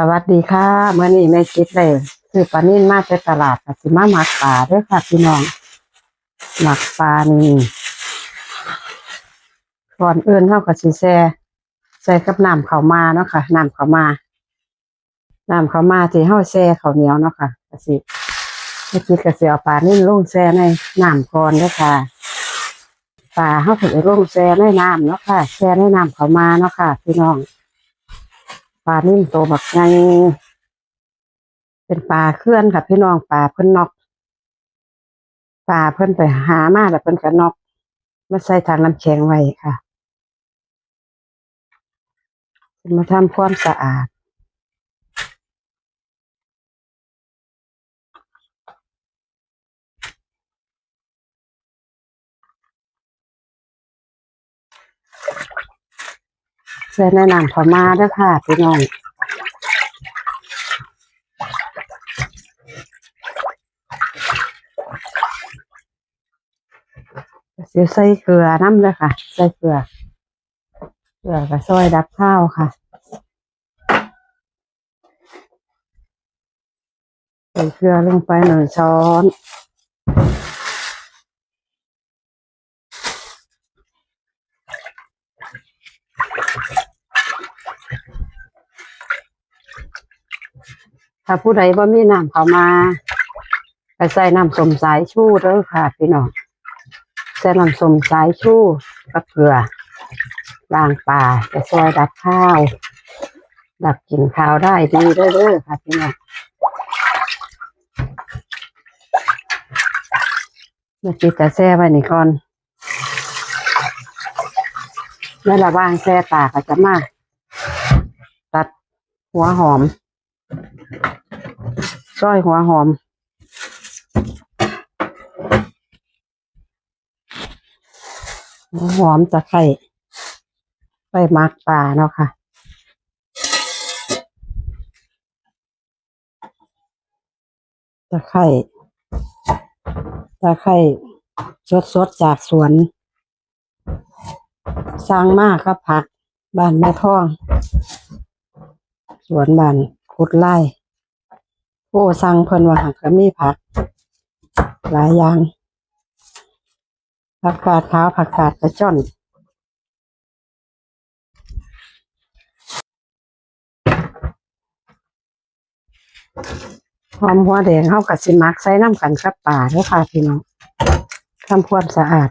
สวัสดีค่ะเมื่อนี้แม่คิดเลยคือปลานิ่นมาจากตลาดสิมาหมักปลาด้วยค่ะพี่น้องหมักปลานี่ก่อนเอื่นเท่ากับสิแซ่ใส่กับน้ำข้ามาเนาะค่ะน้ำข้ามาน้ำข้ามาที่เฮาแซ่เขาเหนียวเนาะค่ะกสิแม่คิดกสิเอาปลานิ่นลงแซ่ในน้ำก่อนด้อค่ะปลาเฮาถึงลงแซ่ในน้ำเนาะค่ะแซ่ในน้ำข้ามาเนาะค่ะ พี่น้อง ปลานิ่มโตแบบไงเป็นปลาเคลื่อนค่ะพี่น้องปลาเพิ่นนอกปลาเพิ่นไปหามาแล้วเพิ่นก็นอกมาใส่ทางน้ำแข็งไว้ค่ะมาทำความสะอาด ใส่ในน้ำขาวมาด้วยค่ะพี่น้องเสียใส่เกลือน้ำเลยค่ะ ใส่เกลือ เกลือกับซอยดับข้าวค่ะใส่เกลือลงไปหนึ่งช้อน ถ้าผู้ใดบ่ามีน้ำเขามาไปใส่น้ำส้มสายชูเด้อค่ะ พี่น้องใส่น้ำส้มสายชูกับเกลือล้างปลาจะซอยดับข้าว ดับกลิ่นข้าวได้ดีเด้อเด้อค่ะพี่น้องเมื่อกี้จะแช่ไว้นี่ก่อนในระหว่างแช่ตาก็จะมาตัดหัวหอม ก้อยหัวหอมหัวหอมตะไคร้ไปมักปลาเนาะค่ะตะไคร้ตะไคร้สดๆจากสวน สร้างมากครับผักบ้านแม่ท่อง สวนบ้านขุดไล่ โอ้สั่งเพิ่นว่าหักก็มีผัก หลายอย่าง ผักกาดขาวผักกาดกระจ่อนหอมหัวแดงเฮากับสิมักใส่น้ำกันกับป่าด้อค่ะพี่น้องทำความสะอาด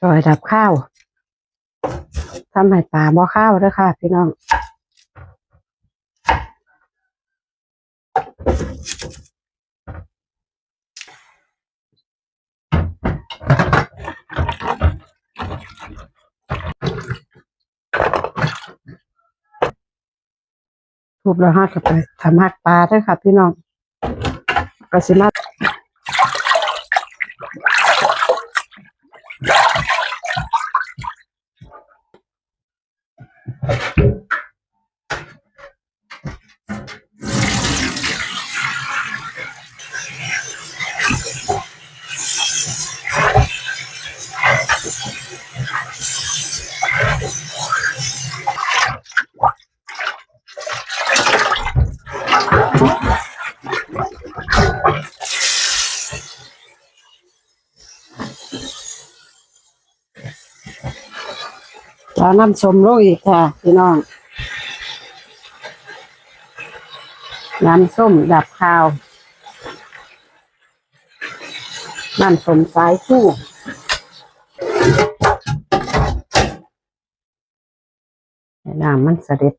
ซอยดับข้าวทำให้ปลาบ่ข้าวด้วยค่ะ พี่น้องทุบแล้วหักไปทำหักปลาด้วยค่ะ พี่น้องก็สิมา แล้วน้ำส้มโรยอีกค่ะ พี่น้องน้ำส้มดับข้าวน้ำส้มสายชูให้น้ำมันเสด็จ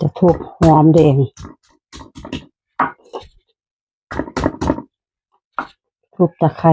จะทุบหอมแดงทุบตะไคร้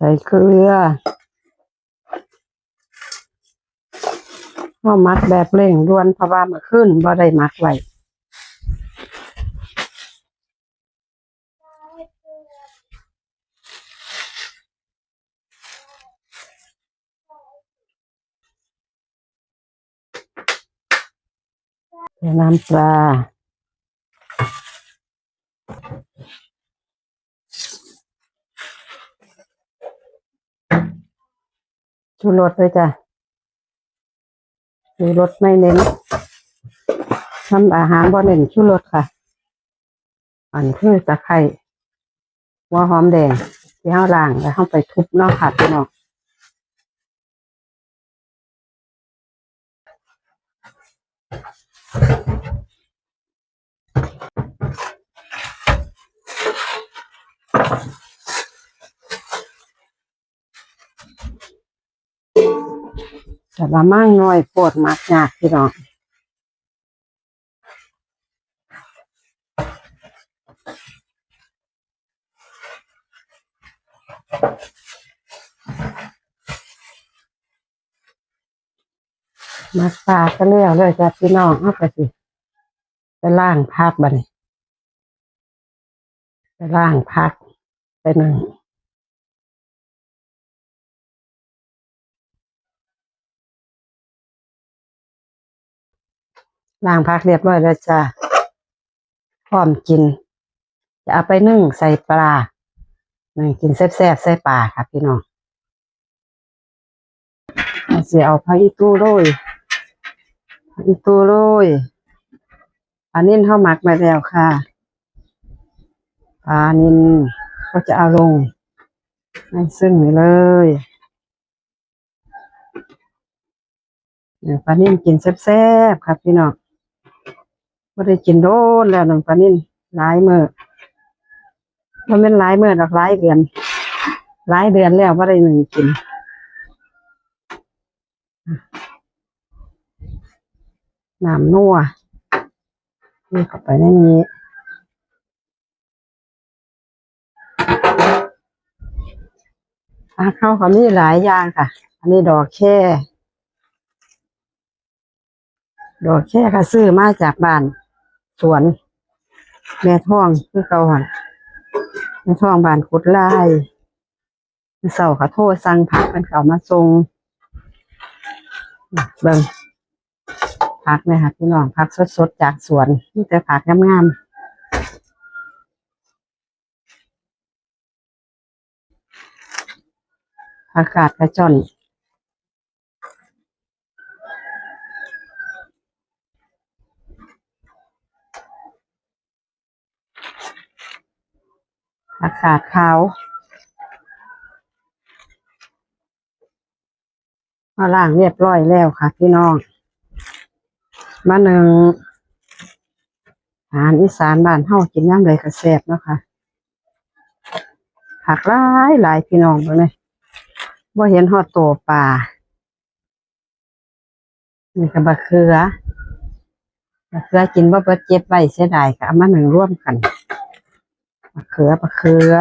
ใส่เกลือเอามักแบบเร่งด่วนเพราะว่ามื่อคืนบ่ได้มักไว้เดี๋ยวน้ำปลา ชูรสเลยจ้ะชูรสไม่เน้นทำอาหารบ่เน้นชูรสค่ะ อันคือตะไคร้หัวหอมแดงที่ห้าล่างแล้วเข้าไปทุบนอกผัดพี่น้อง แต่ละมั่งน้อยปวดมากยากพี่น้องมักปลาก็เลี้ยวเลยจ้ะพี่น้องเอาไปสิไปล่างพักบันไปล่างพักไปหนึ่ง ล้างพักเรียบร้อยแล้วจ้ะพร้อมกิน จะเอาไปนึ่งใส่ปลานึ่งกินแซ่บๆใส่ปลาค่ะพี่น้องเอาเสียเอาผักอีตู้โรยผักอีตู้โรยอันนี้เข้าหมักมาแล้วค่ะปลานินก็จะเอาลงให้ซึ่งเลยเนี่ยปลานิ่นกินแซ่บๆครับพี่น้อง ไม่ได้กินโดนแล้วหนึ่งปลานิ่นหลายมือมันเป็นหลายมือดอกหลายเดือนหลายเดือนแล้วไม่ได้หนึ่งกินน้ำนัวนี่เข้าไปในนี้อะข้าวเขามีหลายอย่างค่ะ อันนี้ดอกแค่ ดอกแค่ค่ะซื้อมาจากบ้าน สวน แม่ท่องคือเขาหันแม่ท่องบานกุดไล่เสาขาโทษสั่งผักเป็นเขามาส่งเบิ่งผักเนี่ยค่ะพี่น้องผักสดๆจากสวนนี่แต่ผักงามๆผักาดกระจ่อน ผักาดขาวมาล้างเรียบร้อยแล้วค่ะ พี่น้อง มาหนึ่งอาหารอีสานบ้านเฮากินย่ำเลยกระแซบเนาะค่ะผักหลายหลายพี่น้องเบิ่งเลยบ่เห็นฮอดโตวปลานี่ก็บะเขือบะเขือกินบ่เบิดเจ็บไว้เสียดายก็เอามาหนึ่งร่วมกัน บะเขือบะเขือ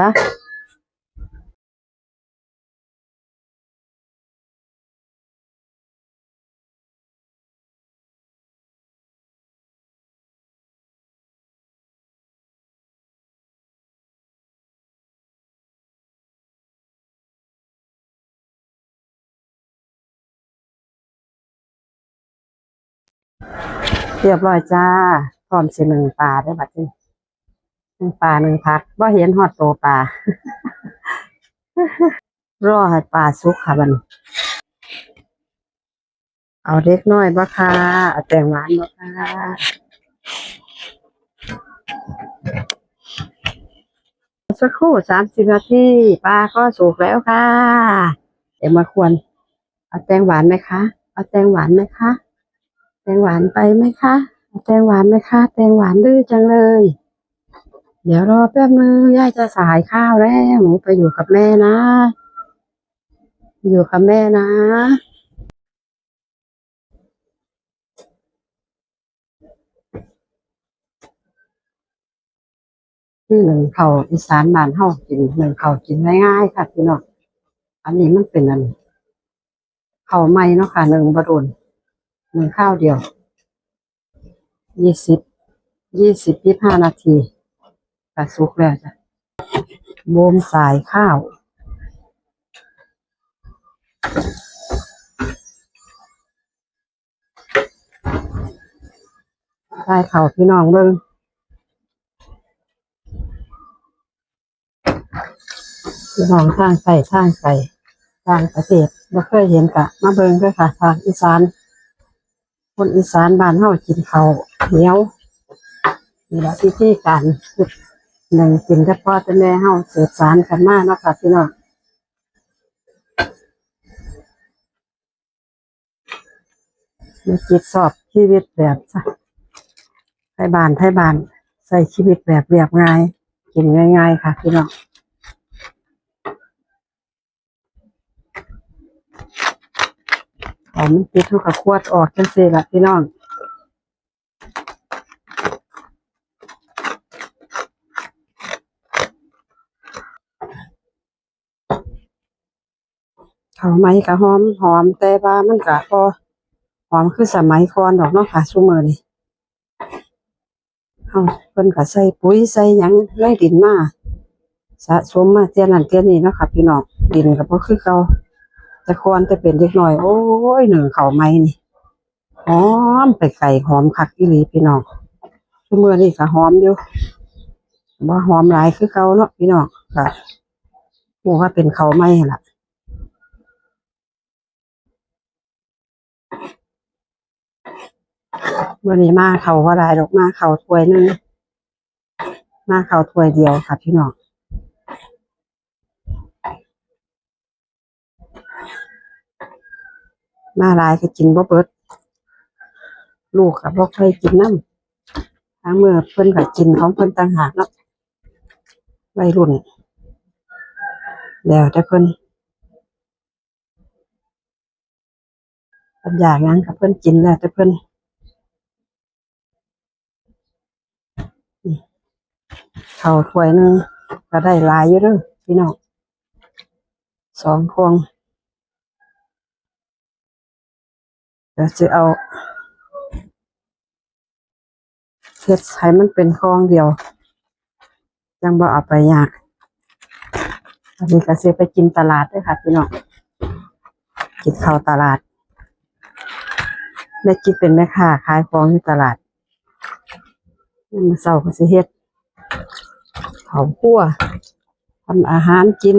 เรียบร้อยจ้า พร้อมสิหนึ่งปลาได้บัดนี้ หนึ่งปลาหนึ่งพักว่าเห็นหอดโตปลา รอให้ปลาสุกค่ะบันเอาเล็กน้อยบ่ค่ะเอาแตงหวานบ่ค่ะสักครู่สามสิบนาทีปลาก็สุกแล้วค่ะ เดี๋ยวมาควร เอาแตงหวานไหมคะ เอาแตงหวานไหมคะ แตงหวานไปไหมคะ แตงหวานไหมคะ แตงหวานดื้อจังเลย เดี๋ยวรอแป๊บนึงย่าจะสายข้าวแล้วหนูไปอยู่กับแม่นะ อยู่กับแม่นะ นี่หนึ่งเขาวอีสานบานเฮากินหนึ่งเขาวกินง่ายๆค่ะพี่น้องอันนี้มันเป็นอันข้าวไม้เนาะค่ะหนึ่งบะโดนหนึ่งข้าวเดียวยี่สิบยี่สิบยี่ห้านาที กระสุกแล้วจ้ะโบมสายข้าว สายข้าวพี่น้องเบิ่งพี่น้องทางไก่ทางไก่ทางประเทศบ่เคยเห็นกะมาเบิ่งด้วยค่ะ ทางอีสานคนอีสานบ้านเฮากินข้าวเหนียวนี่ละที่ที่การ หนึ่งกินแต่พ่อแต่แม่เฮาเสืบสารกันมาเนาะค่ะพี่น้องมีจิตสอบชีวิตแบบไทยบ้านไทยบ้าน ใส่ชีวิตแบบเรียบง่าย กินง่าย ๆ ค่ะพี่น้องเอมติดลูกกับขวดออกจังซี่ล่ะพี่น้อง เขาวไหม้ก็หอมหอมแต่ว่ามันก็พอหอมคือสมัยก่อนดอกเนาะค่ะซุมื้อนี้เฮาเพิ่นก็ใส่ปุ๋ยใส่หยังไล่ดินมาสะสมมาเที่ยนั้นเที่ยนี้เนาะค่ะพี่น้องดินก็บ่คือเก่าแต่ก่อนแต่เป็นเด็กน้อย โอ้ยหนึ่งข้าวไหม้นี่หอมไปไก่หอมคักอีหลีพี่น้องซุมื้อนี้ก็หอมอยู่บ่หอมหลายคือเก่าเนาะพี่น้องก็รู้ว่าเป็นเขาไหม้หั่นล่ะ วันนี้มาเขาว่าได้ดอกมาเขาถ้วยนึงมาเขาถ้วยเดียวค่ะพี่น้องมาลายก็กินบ่เบิดลูกกับบ่เคยกินน้ำทั้งเมื่อเพิ่นก็กินของเพิ่นต่างหากเนาะวัยรุ่นแล้วแต่เพิ่นเพิ่นอยากหยังกับเพิ่นกินแล้วแต่เพิ่น ข้าวถ้วยนึงก็ได้หลายอยู่เด้อพี่น้องสองพวงเดี๋ยวจะเอาเฮ็ดให้มันเป็นคลองเดียว ยังบ่เอาไปยากอันนี้ก็สิไปกินตลาดด้วยค่ะพี่น้องกินข้าวตลาดแม่กินเป็นแม่ค้าขายของอยู่ตลาดยามมื้อเช้าก็สิเฮ็ด เขาคั่วทำอาหารกิน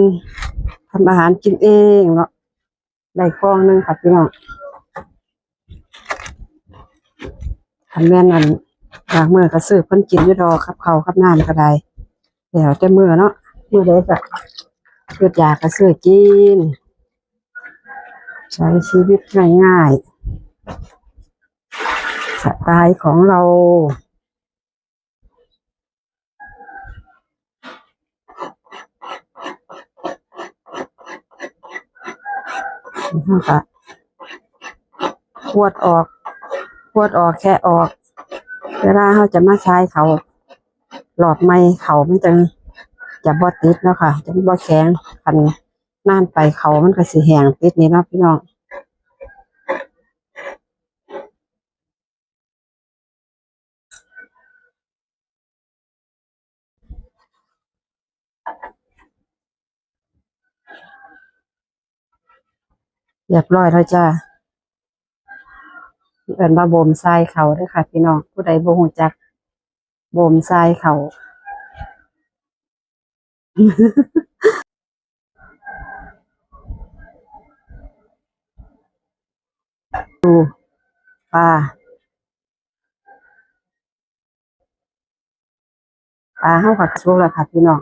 ทำอาหารกินเองเนาะได้คลองหนึงค่ะพี่น้องทำแม่นอันบางเมื้อก็ซื้อเพิ่นกินอยู่ดอกครับเขาวกับน้ำก็ได้แล้วแต่มื้อเนาะมื้อใดก็เกิดอยากก็ซื้อกินใช้ชีวิตง่ายๆสไตล์ของเรา นะคะขวดออกขวดออกแค่ออก เวลาเขาจะมาใช้เขา หลอดไม้เขามันจะจะบอดติดแล้วค่ะ จะบอดแข็งคันน่านไปเขามันก็สีแหงติดนี่นะพี่น้อง เรียบร้อยแล้วจ้าเอินมาบ่มทรายเขาด้วยค่ะ พี่น้องผู้ใดบ่ฮู้จักบ่มทรายเขาดูปลาปลาเฮาผักชุกแล้วค่ะพี่น้อง